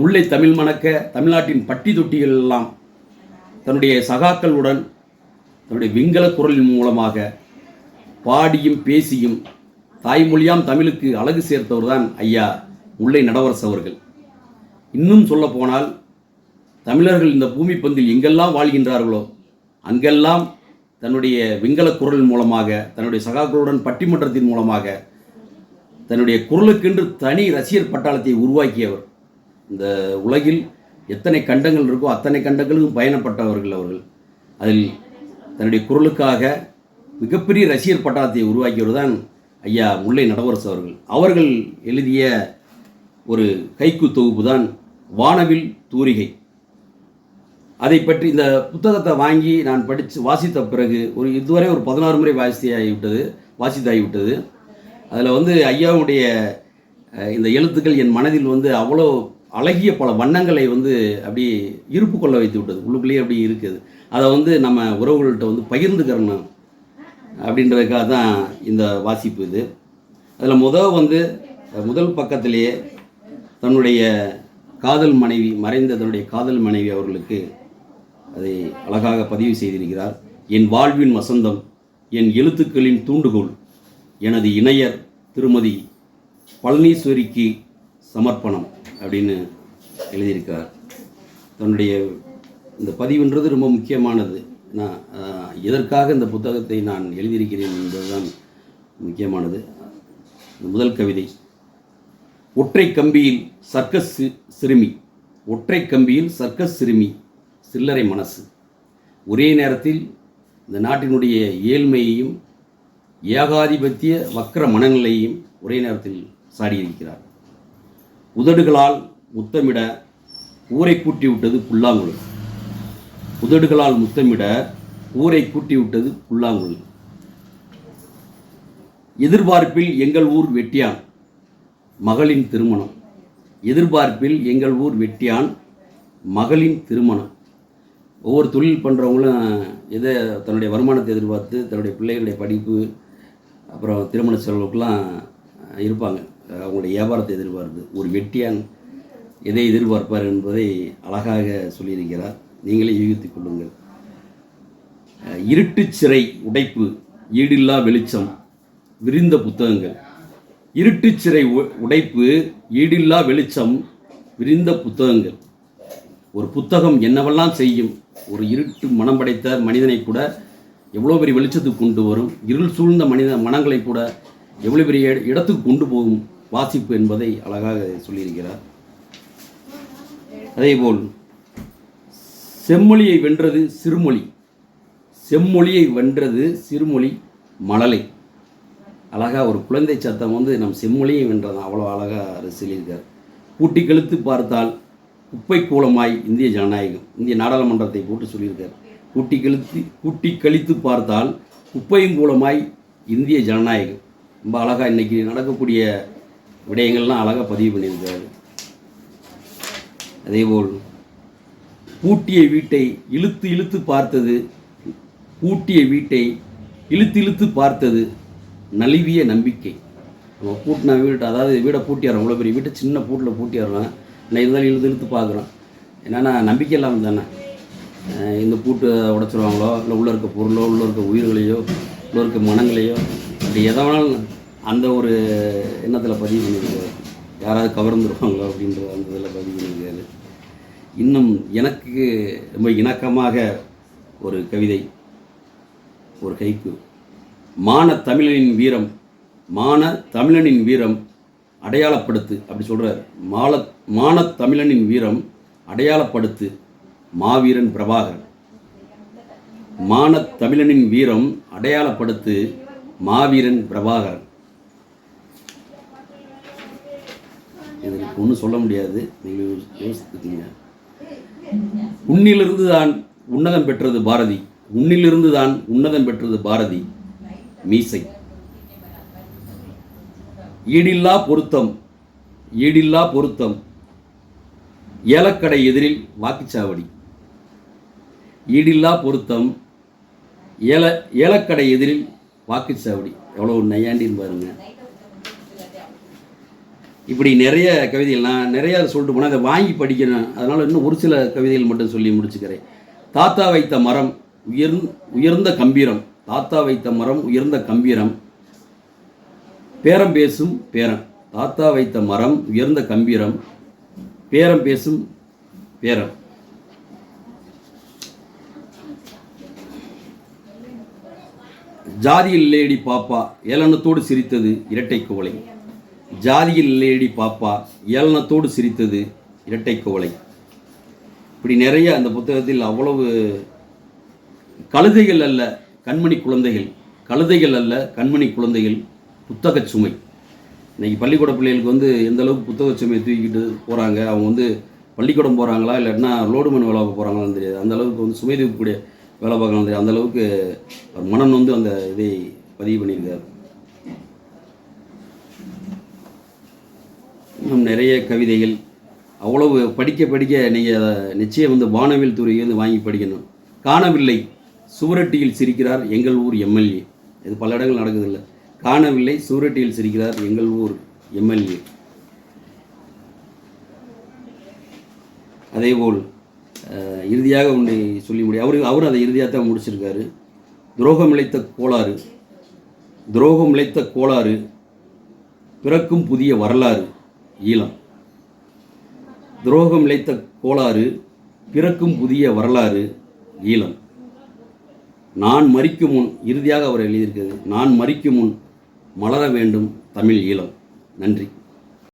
முல்லை தமிழ் மணக்க தமிழ்நாட்டின் பட்டி தொட்டிகள் எல்லாம் தன்னுடைய சகாக்களுடன் தன்னுடைய விங்கல குரலின் மூலமாக பாடியும் பேசியும் தாய்மொழியாம் தமிழுக்கு அழகு சேர்த்தவர் தான் ஐயா முல்லை நடவரசு அவர்கள். இன்னும் சொல்ல போனால் தமிழர்கள் இந்த பூமி பந்தில் எங்கெல்லாம் வாழ்கின்றார்களோ அங்கெல்லாம் தன்னுடைய விங்கல குரல் மூலமாக தன்னுடைய சகாக்களுடன் பட்டிமன்றத்தின் மூலமாக தன்னுடைய குரலுக்கென்று தனி ரசிகர் பட்டாளத்தை உருவாக்கியவர். இந்த உலகில் எத்தனை கண்டங்கள் இருக்கோ அத்தனை கண்டங்களுக்கும் பயணப்பட்டவர்கள் அவர்கள். அதில் தன்னுடைய குரலுக்காக மிகப்பெரிய ரசிகர் பட்டாளத்தை உருவாக்கியவர் தான் ஐயா முல்லை நடவரசு அவர்கள். அவர்கள் எழுதிய ஒரு கைக்கு தொகுப்பு தான் வானவில் தூரிகை. அதை பற்றி இந்த புத்தகத்தை வாங்கி நான் படித்து வாசித்த பிறகு ஒரு இதுவரை ஒரு பதினாறு முறை வாசித்தாகிவிட்டது வாசித்தாகிவிட்டது அதில் வந்து ஐயாவுடைய இந்த எழுத்துக்கள் என் மனதில் வந்து அவ்வளோ அழகிய பல வண்ணங்களை வந்து அப்படி இருப்பு கொள்ள வைத்து விட்டது. உள்ளுக்குள்ளேயே அப்படி இருக்குது. அதை வந்து நம்ம உறவுகள்கிட்ட வந்து பகிர்ந்துக்கிறணும் அப்படின்றதுக்காக தான் இந்த வாசிப்பு இது. அதில் முதல் வந்து முதல் பக்கத்திலேயே தன்னுடைய காதல் மனைவி மறைந்த தன்னுடைய காதல் மனைவி அவர்களுக்கு அதை அழகாக பதிவு செய்திருக்கிறார். என் வாழ்வின் வசந்தம் என் எழுத்துக்களின் தூண்டுகோல் எனது இணையர் திருமதி பழனீஸ்வரிக்கு சமர்ப்பணம். அப்படின்னு எழுதியிருக்கார். தன்னுடைய இந்த பதிவுன்றது ரொம்ப முக்கியமானது. நான் எதற்காக இந்த புத்தகத்தை நான் எழுதியிருக்கிறேன் என்பதுதான் முக்கியமானது. முதல் கவிதை. ஒற்றை கம்பியில் சர்க்கஸ் சிறுமி. ஒற்றை கம்பியில் சர்க்கஸ் சிறுமி. சில்லறை மனசு. ஒரே நேரத்தில் இந்த நாட்டினுடைய ஏழ்மையையும் ஏகாதிபத்திய வக்கர மனநிலையையும் ஒரே நேரத்தில் சாடியிருக்கிறார். உதடுகளால் முத்தமிட ஊரை கூட்டி விட்டது புல்லாங்குழல். உதடுகளால் முத்தமிட ஊரை கூட்டி விட்டது புல்லாங்குழல். எதிர்பார்ப்பில் எங்கள் ஊர் வெட்டியான் மகளின் திருமணம். எதிர்பார்ப்பில் எங்கள் ஊர் வெட்டியான் மகளின் திருமணம். ஒவ்வொரு தொழில் பண்ணுறவங்களும் எதை தன்னுடைய வருமானத்தை எதிர்பார்த்து தன்னுடைய பிள்ளைகளுடைய படிப்பு அப்புறம் திருமண செலவுக்கெல்லாம் இருப்பாங்க. அவங்களுடைய வியாபாரத்தை எதிர்பார்த்து ஒரு வெட்டியான் எதை எதிர்பார்ப்பார் என்பதை அழகாக சொல்லியிருக்கிறார். நீங்களே யூகித்துக் கொள்ளுங்கள். இருட்டு இருட்டுச் சிறை உடைப்பு ஈடில்லா வெளிச்சம் விரிந்த புத்தகங்கள். இருட்டு சிறை உ- உடைப்பு ஈடில்லா வெளிச்சம் விரிந்த புத்தகங்கள். ஒரு புத்தகம் என்னவெல்லாம் செய்யும்? ஒரு இருட்டு மனம் படைத்த மனிதனை கூட எவ்வளோ பெரிய வெளிச்சத்துக்கு கொண்டு வரும்? இருள் சூழ்ந்த மனித மனங்களை கூட எவ்வளோ பெரிய இடத்துக்கு கொண்டு போகும்? வாசிப்பு என்பதை அழகாக சொல்லியிருக்கிறார். அதேபோல் செம்மொழியை வென்றது சிறுமொழி. செம்மொழியை வென்றது சிறுமொழி மழலை அழகாக ஒரு குழந்தை சத்தம் வந்து நம் செம்மொழியை வென்றதான் அவ்வளோ அழகாக சொல்லியிருக்கார். கூட்டி கழுத்து பார்த்தால் குப்பை கூலமாய் இந்திய ஜனநாயகம். இந்திய நாடாளுமன்றத்தை போட்டு சொல்லியிருக்கார். கூட்டி கழுத்து கூட்டி கழித்து பார்த்தால் குப்பையும் கூலமாய் இந்திய ஜனநாயகம். ரொம்ப அழகாக இன்றைக்கி நடக்கக்கூடிய விடயங்கள்லாம் அழகாக பதிவு பண்ணியிருக்காரு அதேபோல் பூட்டிய வீட்டை இழுத்து இழுத்து பார்த்தது பூட்டிய வீட்டை இழுத்து இழுத்து பார்த்தது நலிவிய நம்பிக்கை. நம்ம பூட்டின வீடு அதாவது வீடை பூட்டிடுறோம் இவ்வளோ பெரிய வீட்டை சின்ன பூட்டில் பூட்டிடுறோம் நான் இருந்தாலும் இழுத்து இழுத்து பார்க்குறோம் என்னென்னா நம்பிக்கை இல்லாமல் தானே? இந்த பூட்டை உடச்சிருவாங்களோ இல்லை உள்ளே இருக்க பொருளோ உள்ளே இருக்க உயிர்களையோ உள்ளே இருக்க மனங்களையோ அப்படி எதை வேணாலும் அந்த ஒரு எண்ணத்தில் பதிவு பண்ணியிருக்காரு. யாராவது கவர்ந்துருவாங்களோ அப்படின்ற அந்த இதில் பதிவு பண்ணியிருக்காரு. இன்னும் எனக்கு ரொம்ப இணக்கமாக ஒரு கவிதை ஒரு கைக்கு மான தமிழனின் வீரம் மான தமிழனின் வீரம் அடையாளப்படுத்து அப்படி சொல்கிறார் மால மான தமிழனின் வீரம் அடையாளப்படுத்து மாவீரன் பிரபாகரன். மான தமிழனின் வீரம் அடையாளப்படுத்து மாவீரன் பிரபாகரன். இதற்கு ஒன்றும் சொல்ல முடியாது. நீங்கள் யோசித்துக்கீங்க. உன்னிலிருந்து தான் உன்னதம் பெற்றது பாரதி. உன்னிலிருந்து தான் உன்னதம் பெற்றது பாரதி. மீசை. ஈடில்லா பொருத்தம். ஈடில்லா பொருத்தம். ஏலக்கடை எதிரில் வாக்குச்சாவடி. ஈடில்லா பொருத்தம். ஏல ஏலக்கடை எதிரில் வாக்குச்சாவடி. எவ்வளோ நையாண்டின்னு பாருங்கள் இப்படி நிறைய கவிதைகள் நான் நிறைய சொல்லிட்டு போனேன் அதை வாங்கி படிக்கணும். அதனால் இன்னும் ஒரு சில கவிதைகள் மட்டும் சொல்லி முடிச்சுக்கிறேன். தாத்தா வைத்த மரம் உயர் உயர்ந்த கம்பீரம். தாத்தா வைத்த மரம் உயர்ந்த கம்பீரம். பேரம் பேசும் பேரம். தாத்தா வைத்த மரம் உயர்ந்த கம்பீரம். பேரம் பேசும் பேரம். ஜாதியில் லேடி பாப்பா ஏளனத்தோடு சிரித்தது இரட்டை குவளை ஜாதியில் இல்லையடி பாப்பா. ஏளனத்தோடு சிரித்தது இரட்டை கோவலை. இப்படி நிறைய அந்த புத்தகத்தில் அவ்வளவு கழுதைகள் அல்ல கண்மணி குழந்தைகள். கழுதைகள் அல்ல கண்மணி குழந்தைகள். புத்தகச் சுமை. இன்னைக்கு பள்ளிக்கூட பிள்ளைகளுக்கு வந்து எந்த அளவுக்கு புத்தக சுமையை தூக்கிட்டு போகிறாங்க அவங்க வந்து பள்ளிக்கூடம் போகிறாங்களா இல்லைன்னா லோடுமன் வேலை பார்க்க போகிறாங்களான்னு தெரியாது. அந்த அளவுக்கு வந்து சுமை தூக்கக்கூடிய வேலை பார்க்கலாம் தெரியாது. அந்த அளவுக்கு மனம் வந்து அந்த இதை பதிவு பண்ணியிருக்காரு. இன்னும் நிறைய கவிதைகள். அவ்வளவு படிக்க படிக்க நீங்கள் நிச்சயம் வந்து வானவில் துறையை வந்து வாங்கி படிக்கணும். காணவில்லை. சுவரட்டியில் சிரிக்கிறார் எங்கள் ஊர் எம்எல்ஏ. இது பல இடங்கள் நடக்குதில்ல. காணவில்லை. சுவரட்டியில் சிரிக்கிறார் எங்கள் ஊர் எம்எல்ஏ. அதேபோல் இறுதியாக ஒன்று சொல்லி முடியும் அவரு அவர் அதை இறுதியாக தான் முடிச்சிருக்காரு. துரோகம் இழைத்த கோளாறு. துரோகம் இழைத்த கோளாறு. பிறக்கும் புதிய வரலாறு. ஈழம். துரோகம் இழைத்த கோளாறு பிறக்கும் புதிய வரலாறு ஈழம். நான் மறிக்கும் முன் இறுதியாக அவர் எழுதியிருக்கிறது நான் மறிக்கும் முன் மலர வேண்டும் தமிழ் ஈழம். நன்றி.